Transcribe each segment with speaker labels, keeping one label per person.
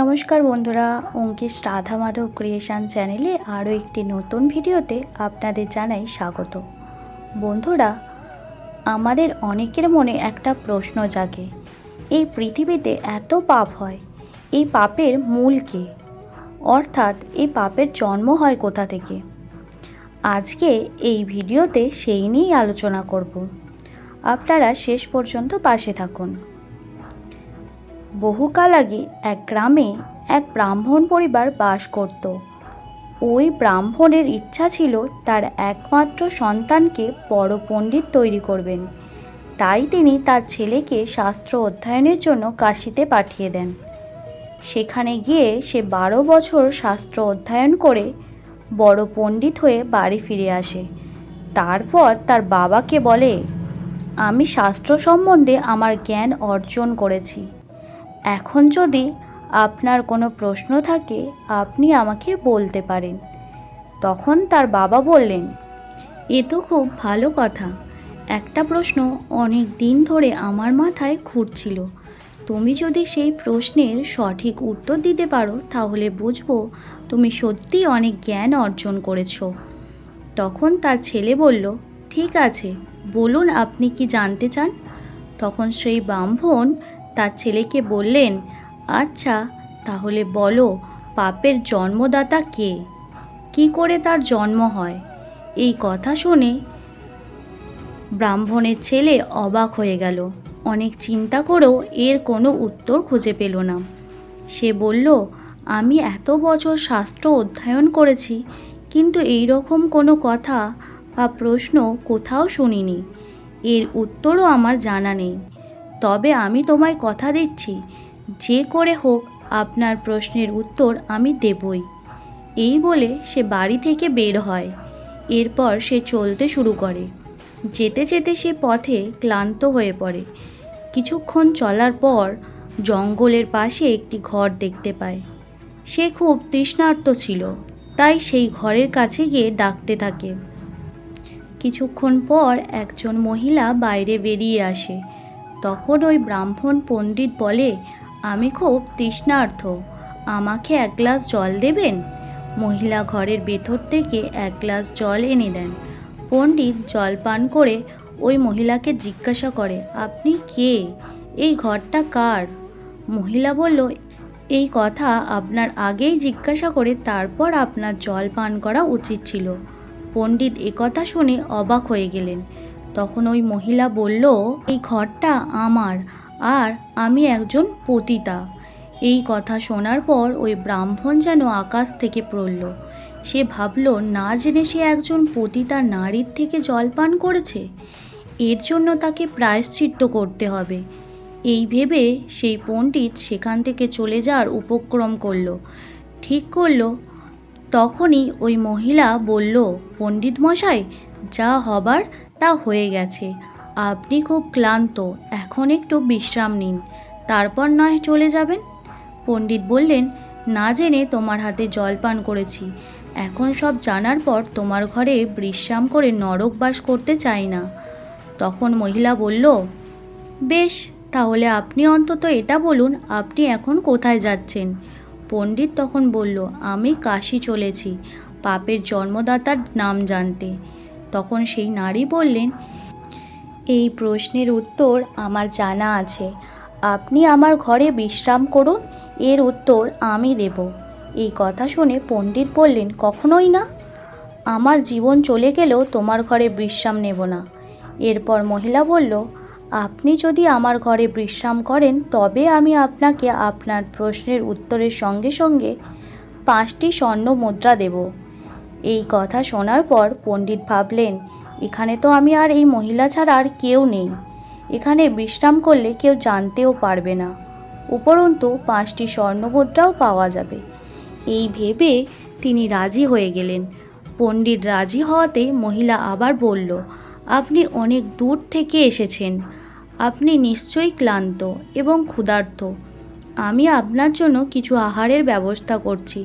Speaker 1: নমস্কার বন্ধুরা, অঙ্কিশ রাধা মাধব ক্রিয়েশন চ্যানেলে আরও একটি নতুন ভিডিওতে আপনাদের জানাই স্বাগত। বন্ধুরা, আমাদের অনেকের মনে একটা প্রশ্ন জাগে, এই পৃথিবীতে এত পাপ হয়, এই পাপের মূল কে? অর্থাৎ এই পাপের জন্ম হয় কোথা থেকে? আজকে এই ভিডিওতে সেই নিয়েই আলোচনা করব। আপনারা শেষ পর্যন্ত পাশে থাকুন। বহুকাল আগে এক গ্রামে এক ব্রাহ্মণ পরিবার বাস করত। ওই ব্রাহ্মণের ইচ্ছা ছিল তার একমাত্র সন্তানকে বড় পণ্ডিত তৈরি করবেন। তাই তিনি তার ছেলেকে শাস্ত্র অধ্যয়নের জন্য কাশিতে পাঠিয়ে দেন। সেখানে গিয়ে সে বারো বছর শাস্ত্র অধ্যয়ন করে বড় পণ্ডিত হয়ে বাড়ি ফিরে আসে। তারপর তার বাবাকে বলে, আমি শাস্ত্র সম্বন্ধে আমার জ্ঞান অর্জন করেছি। এখন যদি আপনার কোনো প্রশ্ন থাকে, আপনি আমাকে বলতে পারেন। তখন তার বাবা বললেন, এ তো খুব ভালো কথা। একটা প্রশ্ন অনেক দিন ধরে আমার মাথায় ঘুরছিল। তুমি যদি সেই প্রশ্নের সঠিক উত্তর দিতে পারো, তাহলে বুঝব তুমি সত্যি অনেক জ্ঞান অর্জন করেছ। তখন তার ছেলে বলল, ঠিক আছে, বলুন আপনি কি জানতে চান? তখন সেই ব্রাহ্মণ তার ছেলেকে বললেন আচ্ছা তাহলে বলো, পাপের জন্মদাতা কে? কি করে তার জন্ম হয়? এই কথা শুনে ব্রাহ্মণের ছেলে অবাক হয়ে গেল। অনেক চিন্তা করেও এর কোনো উত্তর খুঁজে পেল না। সে বলল, আমি এত বছর শাস্ত্র অধ্যয়ন করেছি, কিন্তু এই রকম কোনো কথা বা প্রশ্ন কোথাও শুনিনি। এর উত্তরও আমার জানা নেই। তবে আমি তোমায় কথা দিচ্ছি। যে করে হোক, আপনার প্রশ্নের উত্তর আমি দেবই। এই বলে সে বাড়ি থেকে বের হয়। এরপর সে চলতে শুরু করে। যেতে যেতে সে পথে ক্লান্ত হয়ে পড়ে। কিছুক্ষণ চলার পর জঙ্গলের পাশে একটি ঘর দেখতে পায়। সে খুব তৃষ্ণার্ত ছিল, তাই সেই ঘরের কাছে গিয়ে ডাকতে থাকে। কিছুক্ষণ পর একজন মহিলা বাইরে বেরিয়ে আসে। তখন ওই ব্রাহ্মণ পণ্ডিত বলে, আমি খুব তৃষ্ণার্থ, আমাকে এক গ্লাস জল দেবেন? মহিলা ঘরের ভেতর থেকে এক গ্লাস জল এনে দেন। পণ্ডিত জল পান করে ওই মহিলাকে জিজ্ঞাসা করে, আপনি কে? এই ঘরটা কার? মহিলা বলল, এই কথা আপনার আগেই জিজ্ঞাসা করে তারপর আপনার জল পান করা উচিত ছিল। পণ্ডিত একথা শুনে অবাক হয়ে গেলেন। তখন ওই মহিলা বলল, এই ঘরটা আমার, আর আমি একজন পতিতা। এই কথা শোনার পর ওই ব্রাহ্মণ যেন আকাশ থেকে পড়ল। সে ভাবল, না জেনে সে একজন পতিতা নারীর থেকে জল পান করেছে? এর জন্য তাকে প্রায়শ্চিত্ত করতে হবে। এই ভেবে সেই পণ্ডিত সেখান থেকে চলে যাওয়ার উপক্রম করল। ঠিক করল। তখনই ওই মহিলা বলল পণ্ডিত মশাই যা হবার তা হয়ে গেছে। আপনি খুব ক্লান্ত, এখন একটু বিশ্রাম নিন। তারপর নয় চলে যাবেন? পণ্ডিত বললেন, না জেনে তোমার হাতে জল পান করেছি। এখন সব জানার পর তোমার ঘরে বিশ্রাম করে নরক বাস করতে চাই না। তখন মহিলা বলল, বেশ, তাহলে আপনি অন্তত এটা বলুন, আপনি এখন কোথায় যাচ্ছেন? পণ্ডিত তখন বলল, আমি কাশি চলেছি, পাপের জন্মদাতার নাম জানতে। তখন সেই নারী বললেন, এই প্রশ্নের উত্তর আমার জানা আছে। আপনি আমার ঘরে বিশ্রাম করুন, এর উত্তর আমি দেব। এই কথা শুনে পণ্ডিত বললেন, কখনোই না। আমার জীবন চলে গেলেও তোমার ঘরে বিশ্রাম নেব না। এরপর মহিলা বলল, আপনি যদি আমার ঘরে বিশ্রাম করেন, তবে আমি আপনাকে আপনার প্রশ্নের উত্তরের সঙ্গে সঙ্গে পাঁচটি স্বর্ণ মুদ্রা দেব। এই কথা শোনার পর পণ্ডিত ভাবলেন, এখানে তো আমি আর এই মহিলা ছাড়া আর কেউ নেই। এখানে বিশ্রাম করলে কেউ জানতেও পারবে না। উপরন্তু পাঁচটি স্বর্ণমুদ্রাও পাওয়া যাবে। এই ভেবে তিনি রাজি হয়ে গেলেন। পণ্ডিত রাজি হওয়াতে মহিলা আবার বলল, আপনি অনেক দূর থেকে এসেছেন। আপনি নিশ্চয়ই ক্লান্ত এবং ক্ষুধার্ত। আমি আপনার জন্য কিছু আহারের ব্যবস্থা করছি।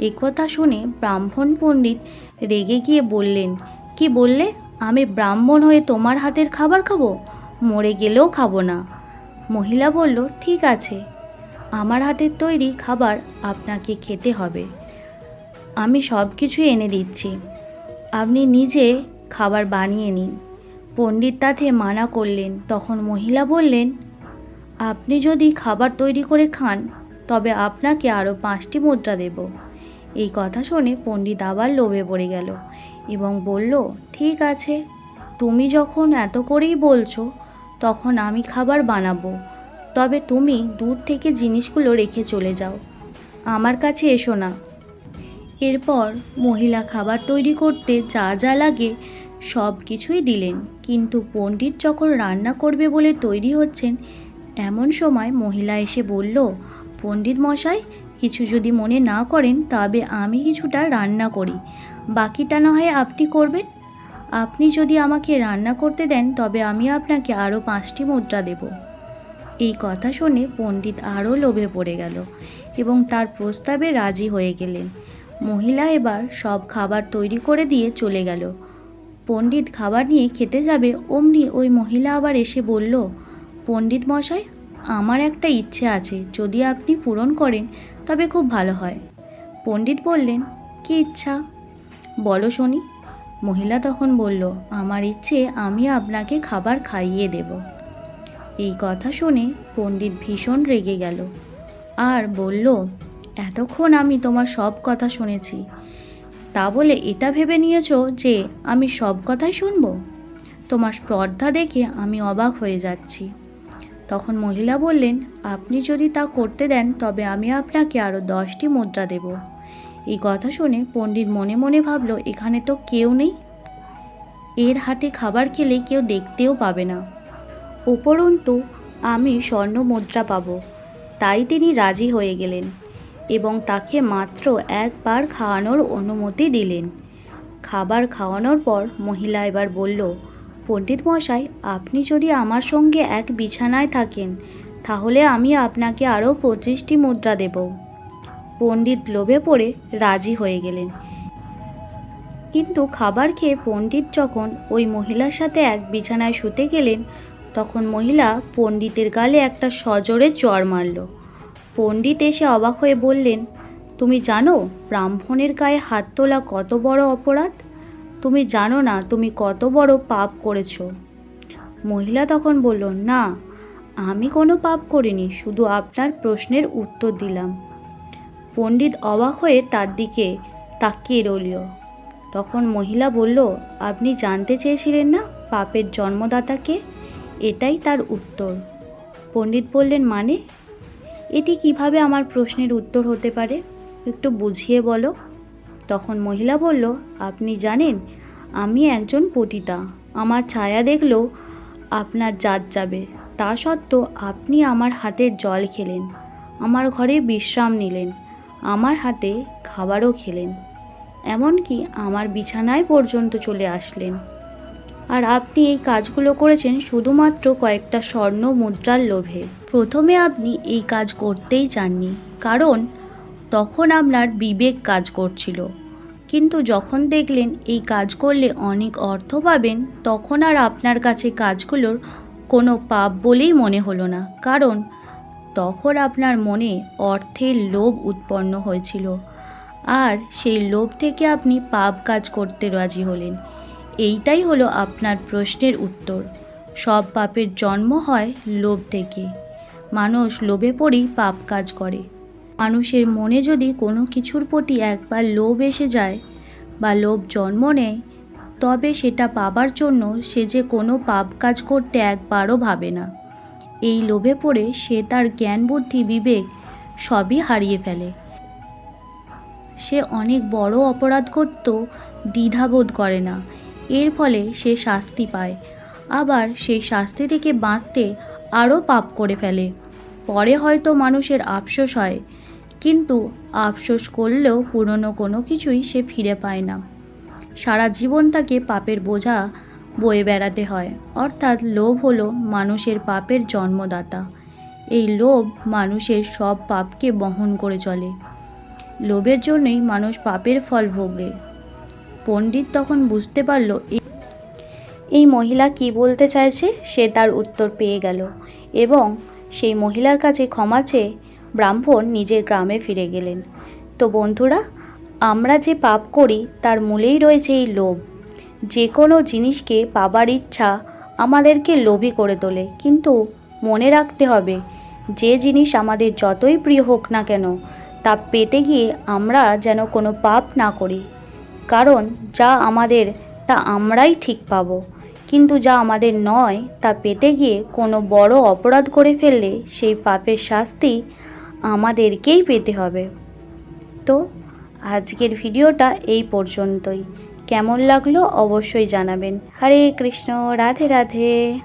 Speaker 1: একথা শুনে ব্রাহ্মণ পণ্ডিত রেগে গিয়ে বললেন, কি বললে? আমি ব্রাহ্মণ হয়ে তোমার হাতের খাবার খাব? মরে গেলেও খাব না। মহিলা বলল, ঠিক আছে। আমার হাতের তৈরি খাবার আপনাকে খেতে হবে। আমি সব কিছু এনে দিচ্ছি। আপনি নিজে খাবার বানিয়ে নিন। পণ্ডিত তাতে মানা করলেন। তখন মহিলা বললেন, আপনি যদি খাবার তৈরি করে খান, তবে আপনাকে আরও পাঁচটি মুদ্রা দেব। এই কথা শুনে পণ্ডিত আবার লোভে পড়ে গেল এবং বলল, ঠিক আছে, তুমি যখন এত করেই বলছো, তখন আমি খাবার বানাবো। তবে তুমি দূর থেকে জিনিসগুলো রেখে চলে যাও। আমার কাছে এসো না এরপর মহিলা খাবার তৈরি করতে যা যা লাগে সব কিছুই দিলেন। কিন্তু পণ্ডিত যখন রান্না করবে বলে তৈরি হচ্ছেন, এমন সময় মহিলা এসে বলল পণ্ডিত মশাই, কিছু যদি মনে না করেন তবে আমি কিছুটা রান্না করি। বাকিটা না হয় আপনি করবেন। আপনি যদি আমাকে রান্না করতে দেন, তবে আমি আপনাকে আরও পাঁচটি মুদ্রা দেব। এই কথা শুনে পণ্ডিত আরও লোভে পড়ে গেল এবং তার প্রস্তাবে রাজি হয়ে গেলেন। মহিলা এবার সব খাবার তৈরি করে দিয়ে চলে গেল। পণ্ডিত খাবার নিয়ে খেতে যাবে, অমনি ওই মহিলা আবার এসে বলল, পণ্ডিত মশাই আমার একটা ইচ্ছে আছে, যদি আপনি পূরণ করেন, তবে খুব ভালো হয়। পণ্ডিত বললেন, কি ইচ্ছা? বলো শুনি। মহিলা তখন বলল, আমার ইচ্ছে, আমি আপনাকে খাবার খাইয়ে দেব। এই কথা শুনে পণ্ডিত ভীষণ রেগে গেল। আর বলল, এতক্ষণ আমি তোমার সব কথা শুনেছি। তা বলে এটা ভেবে নিয়েছো যে, আমি সব কথাই শুনব? তোমার স্পর্ধা দেখে আমি অবাক হয়ে যাচ্ছি। তখন মহিলা বললেন, আপনি যদি তা করতে দেন, তবে আমি আপনাকে আরও দশটি মুদ্রা দেব। এই কথা শুনে পণ্ডিত মনে মনে ভাবলো, এখানে তো কেউ নেই। এর হাতে খাবার খেলে কেউ দেখতেও পাবে না। উপরন্তু, আমি স্বর্ণ মুদ্রা পাবো। তাই তিনি রাজি হয়ে গেলেন এবং তাকে মাত্র একবার খাওয়ানোর অনুমতি দিলেন। খাবার খাওয়ানোর পর মহিলা এবার বলল পণ্ডিত মশাই, আপনি যদি আমার সঙ্গে এক বিছানায় থাকেন, তাহলে আমি আপনাকে আরও পঁচিশটি মুদ্রা দেব। পণ্ডিত লোভে পড়ে রাজি হয়ে গেলেন। কিন্তু খাবার খেয়ে পণ্ডিত যখন ওই মহিলার সাথে এক বিছানায় শুতে গেলেন, তখন মহিলা পণ্ডিতের গালে একটা সজোরে চড় মারল। পণ্ডিত এসে অবাক হয়ে বললেন, তুমি জানো, ব্রাহ্মণের গায়ে হাত তোলা কত বড় অপরাধ? তুমি জানো না তুমি কত বড় পাপ করেছ। মহিলা তখন বলল, না, আমি কোনো পাপ করিনি, শুধু আপনার প্রশ্নের উত্তর দিলাম। পণ্ডিত অবাক হয়ে তার দিকে তাকিয়ে রইল। তখন মহিলা বলল, আপনি জানতে চেয়েছিলেন না পাপের জন্মদাতাকে? এটাই তার উত্তর। পণ্ডিত বললেন মানে? এটি কীভাবে আমার প্রশ্নের উত্তর হতে পারে? একটু বুঝিয়ে বলো। তখন মহিলা বলল, আপনি জানেন, আমি একজন পতিতা। আমার ছায়া দেখলেও আপনার জাত যাবে। তা সত্ত্বেও আপনি আমার হাতের জল খেলেন। আমার ঘরে বিশ্রাম নিলেন। আমার হাতে খাবারও খেলেন। এমনকি আমার বিছানায় পর্যন্ত চলে আসলেন। আর আপনি এই কাজগুলো করেছেন শুধুমাত্র কয়েকটা স্বর্ণ মুদ্রার লোভে। প্রথমে আপনি এই কাজ করতেই চাননি। কারণ তখন আপনার বিবেক কাজ করছিল। কিন্তু যখন দেখলেন এই কাজ করলে অনেক অর্থ পাবেন, তখন আর আপনার কাছে কাজগুলোর কোনো পাপ বলেই মনে হলো না। কারণ তখন আপনার মনে অর্থের লোভ উৎপন্ন হয়েছিল। আর সেই লোভ থেকে আপনি পাপ কাজ করতে রাজি হলেন। এইটাই হলো আপনার প্রশ্নের উত্তর। সব পাপের জন্ম হয় লোভ থেকে। মানুষ লোভে পড়েই পাপ কাজ করে। মানুষের মনে যদি কোনো কিছুর প্রতি একবার লোভ এসে যায় বা লোভ জন্ম নেয়, তবে সেটা পাবার জন্য সে যে কোনো পাপ কাজ করতে একবারও ভাবে না। এই লোভে পড়ে সে তার জ্ঞান, বুদ্ধি, বিবেক সবই হারিয়ে ফেলে। সে অনেক বড় অপরাধ করতেও দ্বিধাবোধ করে না। এর ফলে সে শাস্তি পায়। আবার সেই শাস্তি থেকে বাঁচতে আরও পাপ করে ফেলে। পরে হয়তো মানুষের আফসোস হয় কিন্তু আফসোস করলেও পুরনো কোনো কিছুই সে ফিরে পায় না। সারা জীবন তাকে পাপের বোঝা বয়ে বেড়াতে হয়। অর্থাৎ লোভ হলো মানুষের পাপের জন্মদাতা। এই লোভ মানুষের সব পাপকে বহন করে চলে। লোভের জন্যই মানুষ পাপের ফল ভোগে। পণ্ডিত তখন বুঝতে পারল এই- মহিলা কি বলতে চাইছে সে তার উত্তর পেয়ে গেল এবং সেই মহিলার কাছে ক্ষমা চেয়ে ব্রাহ্মণ নিজের গ্রামে ফিরে গেলেন। তো বন্ধুরা, আমরা যে পাপ করি, তার মূলেই রয়েছে এই লোভ। যে কোনো জিনিসকে পাবার ইচ্ছা আমাদেরকে লোভী করে তোলে, কিন্তু মনে রাখতে হবে, যে জিনিস আমাদের যতই প্রিয় হোক না কেন, তা পেতে গিয়ে আমরা যেন কোনো পাপ না করি। কারণ যা আমাদের, তা আমরাই ঠিক পাবো। কিন্তু যা আমাদের নয়, তা পেতে গিয়ে কোনো বড় অপরাধ করে ফেললে সেই পাপের শাস্তি আমাদেরকেই পেতে হবে। তো আজকের ভিডিওটা এই পর্যন্তই। কেমন লাগল অবশ্যই জানাবেন। হরে কৃষ্ণ, রাধে রাধে।